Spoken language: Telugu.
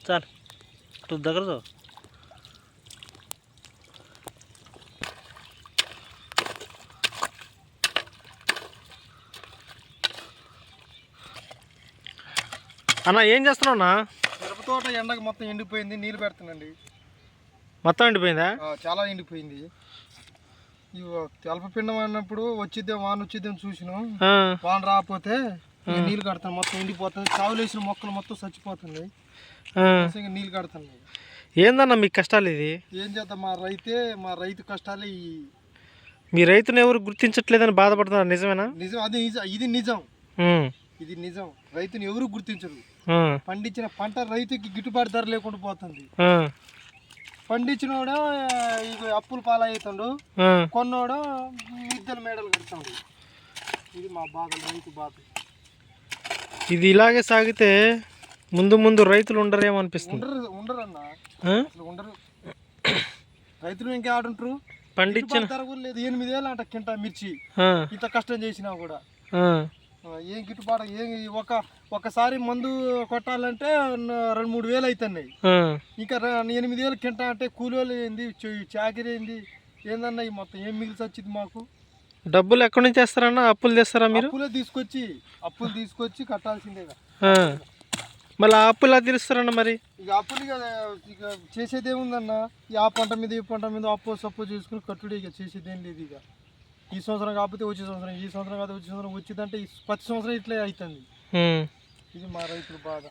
చాలు తు దగ్గర తో. అన్న ఏం చేస్తున్నావు అన్న? మిరప తోట ఎండకు మొత్తం ఎండిపోయింది నీళ్ళు పెడుతుందండి మొత్తం ఎండిపోయిందా? ఆ, చాలా ఎండిపోయింది. ఇవి తెలపపిండం అన్నప్పుడు వచ్చిద్దాం వాన వచ్చిద్దాం చూసినాం. ఆ, వాన రాకపోతే నీళ్ళు కడతాను మొత్తం ఎండిపోతుంది. చావులు వేసిన మొక్కలు మొత్తం చచ్చిపోతుంది నీళ్ళు కడతాను ఏందన్న మీ కష్టాలు ఇది ఏం చేద్దాం? మా రైతే మా రైతు కష్టాలే ఈ మీ రైతుని ఎవరు గుర్తించట్లేదని బాధపడుతున్నారు? నిజమేనా? నిజం. అది నిజం. ఇది నిజం. ఉమ్, ఇది నిజం. రైతుని ఎవరు గుర్తించరు? పండించిన పంట రైతుకి గిట్టుబాటు ధర లేకుండా పోతుంది. పండించినోడు ఇక అప్పులు పాలవుతుండు. కొన్నోడు మిద్దెల మేడలు కడతాడు. ఇది మా బాధ రైతు బాధ. ఇది ఇలాగే సాగితే ముందు ముందు రైతులు ఉండరేమో అనిపిస్తుంది. ఉండరు ఉండరు. అన్న రైతులు ఇంకా ఆడుంటారు? పండించిన లేదు. ఎనిమిది వేలు అంట కింటా మిర్చి. ఇంత కష్టం చేసినా కూడా. ఏం గిట్టుబాటు ఏం ఒక ఒకసారి మందు కొట్టాలంటే రెండు మూడు వేలు అవుతున్నాయి. ఇంకా ఎనిమిది వేలు కింటా అంటే కూలీలు ఏంది? చ- చాకిరీ ఏంది? ఏందన్నా ఈ మొత్తం ఏం మిగిలిసి వచ్చింది మాకు? డబ్బులు ఎక్కడి నుంచి వేస్తారన్న? అప్పులు తెస్తారా మీరు? అప్పులే తీసుకొచ్చి అప్పులు తీసుకొచ్చి కట్టాల్సిందేగా ఆ. మళ్ళీ ఆ అప్పులు తీరుస్తారన్న మరి? ఇక అప్పులు ఇక ఇక చేసేది ఏముందన్న ఈ ఆ పంట మీద ఈ పంట మీద అప్పు సప్పు చేసుకుని కట్టుడే ఇక చేసేది ఏం లేదు ఇక. ఈ సంవత్సరం కాకపోతే వచ్చే సంవత్సరం ఈ సంవత్సరం కాకపోతే వచ్చే సంవత్సరం వచ్చిందంటే ప్రతి సంవత్సరం ఇట్లే అవుతుంది. ఇది మా రైతుల బాధ.